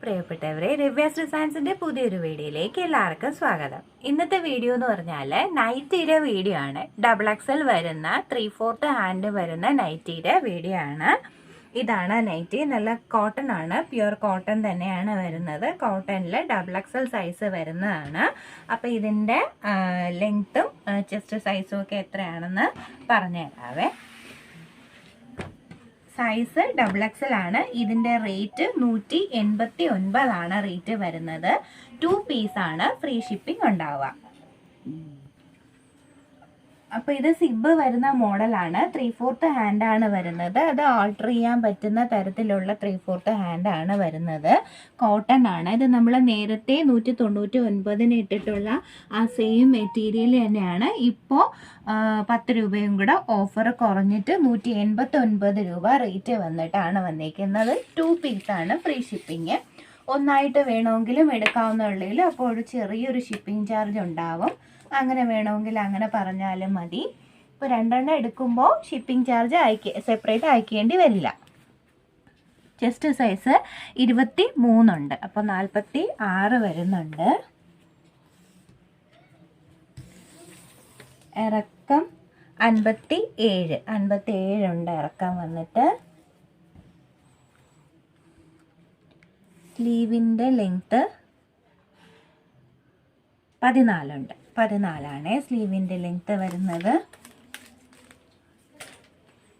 പ്രിയപ്പെട്ടവരെ റിവ്യാസ് ഡിസൈൻസിന്റെ പുതിയൊരു വീഡിയോയിലേക്ക് എല്ലാവർക്കും സ്വാഗതം. ഇന്നത്തെ വീഡിയോ എന്ന് പറഞ്ഞാൽ നൈറ്റിയുടെ വീഡിയോ ആണ്. ഡബിൾ എക്സൽ വരുന്ന ത്രീ ഫോർത്ത് ഹാൻഡ് വരുന്ന നൈറ്റിയുടെ വീഡിയോ ആണ്. ഇതാണ് നൈറ്റി. നല്ല കോട്ടൺ ആണ്. പ്യുർ കോട്ടൺ തന്നെയാണ് വരുന്നത്. കോട്ടണിൽ ഡബിൾ എക്സൽ സൈസ് വരുന്നതാണ്. അപ്പോൾ ഇതിന്റെ ലെങ്ത്തും ചെസ്റ്റ് സൈസും ഒക്കെ എത്രയാണെന്ന് പറഞ്ഞുതരാവേ. സൈസ് ഡബിൾ എക്സൽ ആണ്. ഇതിന്റെ റേറ്റ് നൂറ്റി എൺപത്തി ഒൻപതാണ് റേറ്റ് വരുന്നത്. ടു പീസ് ആണ് ഫ്രീ ഷിപ്പിംഗ് ഉണ്ടാവുക. അപ്പൊ ഇത് സിബ് വരുന്ന മോഡലാണ്. ത്രീ ഫോർത്ത് ആണ് വരുന്നത്. അത് ആൾട്ടർ ചെയ്യാൻ പറ്റുന്ന തരത്തിലുള്ള ത്രീ ഫോർത്ത് ആണ് വരുന്നത്. കോട്ടൺ ആണ്. ഇത് നമ്മൾ നേരത്തെ നൂറ്റി തൊണ്ണൂറ്റി ഒൻപതിന് ഇട്ടിട്ടുള്ള ആ സെയിം മെറ്റീരിയൽ തന്നെയാണ്. ഇപ്പോൾ പത്ത് രൂപയും കൂടെ ഓഫർ കുറഞ്ഞിട്ട് നൂറ്റി എൺപത്തി ഒൻപത് രൂപ റേറ്റ് വന്നിട്ടാണ് വന്നേക്കുന്നത്. ടു ആണ്. ഫ്രീ ഷിപ്പിങ് ഒന്നായിട്ട് വേണമെങ്കിലും എടുക്കാവുന്നുള്ളതിൽ അപ്പോൾ ഒരു ചെറിയൊരു ഷിപ്പിംഗ് ചാർജ് ഉണ്ടാവും. അങ്ങനെ വേണമെങ്കിൽ അങ്ങനെ പറഞ്ഞാലും മതി. ഇപ്പോൾ രണ്ടെണ്ണം എടുക്കുമ്പോൾ ഷിപ്പിംഗ് ചാർജ് അയക്ക സെപ്പറേറ്റ് അയക്കേണ്ടി വരില്ല. ചെസ്റ്റ് സൈസ് ഇരുപത്തി മൂന്നുണ്ട് അപ്പോൾ നാൽപ്പത്തി ആറ് വരുന്നുണ്ട്. ഇറക്കം അൻപത്തി ഏഴ് അൻപത്തി ഏഴുണ്ട് ഇറക്കം വന്നിട്ട്. സ്ലീവിന്റെ ലെങ്ത്ത് പതിനാലുണ്ട്. പതിനാലാണ് സ്ലീവിന്റെ ലെങ്ത്ത് വരുന്നത്.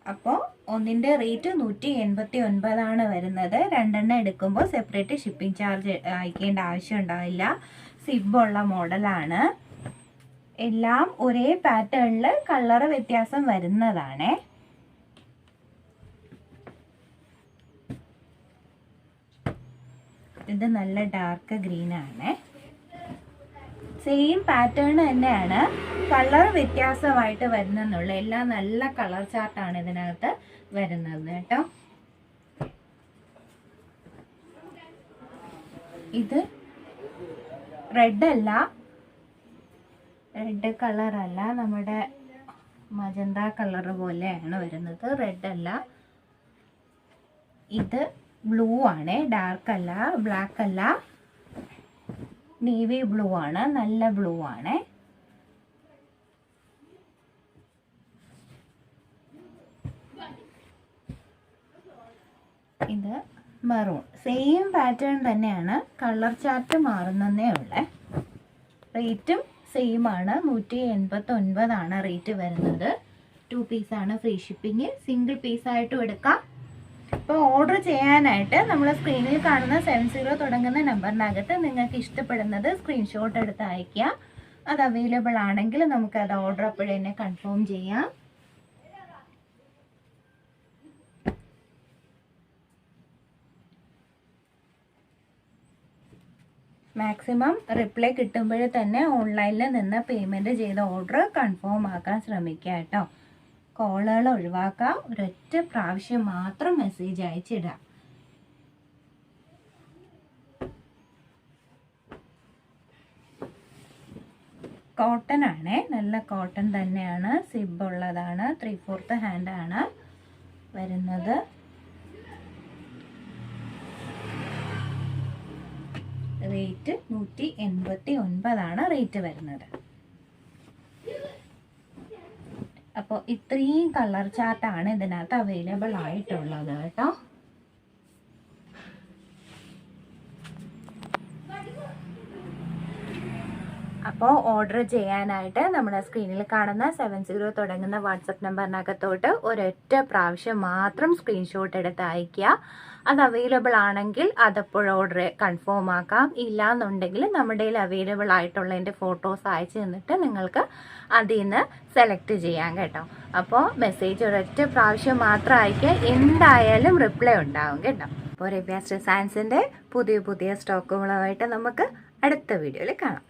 അപ്പോൾ ഒന്നിന്റെ റേറ്റ് നൂറ്റി എൺപത്തി ഒൻപതാണ് വരുന്നത്. രണ്ടെണ്ണം എടുക്കുമ്പോൾ സെപ്പറേറ്റ് ഷിപ്പിംഗ് ചാർജ് അയക്കേണ്ട ആവശ്യം ഉണ്ടാവില്ല. സിബുള്ള മോഡലാണ് എല്ലാം ഒരേ പാറ്റേണിൽ കളറ് വ്യത്യാസം വരുന്നതാണേ. ഇത് നല്ല ഡാർക്ക് ഗ്രീൻ ആണ്. സെയിം പാറ്റേൺ തന്നെയാണ് കളർ വ്യത്യാസമായിട്ട് വരുന്നെന്നുള്ള എല്ലാ നല്ല കളർ ചാർട്ടാണ് ഇതിനകത്ത് വരുന്നത് കേട്ടോ. ഇത് റെഡ് അല്ല. റെഡ് കളർ അല്ല. നമ്മുടെ മജന്ത കളർ പോലെയാണ് വരുന്നത്. റെഡ് അല്ല. ഇത് ബ്ലൂ ആണ്. ഡാർക്ക് അല്ല. ബ്ലാക്ക് അല്ല. നേവി ബ്ലൂ ആണ് നല്ല ബ്ലൂ ആണ്. ഇത് മെറൂൺ സെയിം പാറ്റേൺ തന്നെയാണ് കളർ ചാർട്ട് മാറുന്നതേ ഉള്ളേ. റേറ്റും സെയിം ആണ് നൂറ്റി എൺപത്തി ഒൻപതാണ് റേറ്റ് വരുന്നത് ടു പീസാണ് ഫ്രീ ഷിപ്പിംഗ് സിംഗിൾ പീസായിട്ടും എടുക്കാം. ഇപ്പോൾ ഓർഡർ ചെയ്യാനായിട്ട് നമ്മൾ സ്ക്രീനിൽ കാണുന്ന സെവൻ സീറോ തുടങ്ങുന്ന നമ്പറിനകത്ത് നിങ്ങൾക്ക് ഇഷ്ടപ്പെടുന്നത് സ്ക്രീൻഷോട്ട് എടുത്ത് അയയ്ക്കുക അത് അവൈലബിൾ ആണെങ്കിൽ നമുക്ക് അത് ഓർഡർ അപ്പോഴേ തന്നെ കൺഫേം ചെയ്യാം. മാക്സിമം റിപ്ലൈ കിട്ടുമ്പോഴേ തന്നെ ഓൺലൈനിൽ നിന്ന് പേയ്മെന്റ് ചെയ്ത ഓർഡർ കൺഫേം ആക്കാൻ ശ്രമിക്കുക കേട്ടോ. കോളുകൾ ഒഴിവാക്കാം. ഒരൊറ്റ പ്രാവശ്യം മാത്രം മെസ്സേജ് അയച്ചിടാം കോട്ടൺ ആണേ. നല്ല കോട്ടൺ തന്നെയാണ്. സിബ് ഉള്ളതാണ്. ത്രീ ഫോർത്ത് ഹാൻഡ് ആണ് വരുന്നത്. റേറ്റ് നൂറ്റി എൺപത്തി ഒൻപതാണ് റേറ്റ് വരുന്നത്. അപ്പോൾ ഇത്രയും കളർ ചാർട്ടാണ് ഇതിനകത്ത് അവൈലബിൾ ആയിട്ടുള്ളത് കേട്ടോ. അപ്പോൾ ഓർഡർ ചെയ്യാനായിട്ട് നമ്മുടെ സ്ക്രീനിൽ കാണുന്ന സെവൻ സീറോ തുടങ്ങുന്ന വാട്സപ്പ് നമ്പറിനകത്തോട്ട് ഒരൊറ്റ പ്രാവശ്യം മാത്രം സ്ക്രീൻഷോട്ട് എടുത്ത് അയയ്ക്കുക. അത് അവൈലബിൾ ആണെങ്കിൽ അതപ്പോൾ ഓർഡർ കൺഫേം ആക്കാം. ഇല്ല എന്നുണ്ടെങ്കിൽ നമ്മുടെ കയ്യിൽ അവൈലബിൾ ആയിട്ടുള്ളതിന്റെ ഫോട്ടോസ് അയച്ചു തന്നിട്ട് നിങ്ങൾക്ക് അതിൽ നിന്ന് സെലക്ട് ചെയ്യാം കേട്ടോ. അപ്പോൾ മെസ്സേജ് ഒരൊറ്റ പ്രാവശ്യം മാത്രം അയക്കുക എന്തായാലും റിപ്ലൈ ഉണ്ടാവും കേട്ടോ. അപ്പോൾ റിവ്യാസ് ഡിസൈൻസിന്റെ പുതിയ പുതിയ സ്റ്റോക്കുകളുമായിട്ട് നമുക്ക് അടുത്ത വീഡിയോയിൽ കാണാം.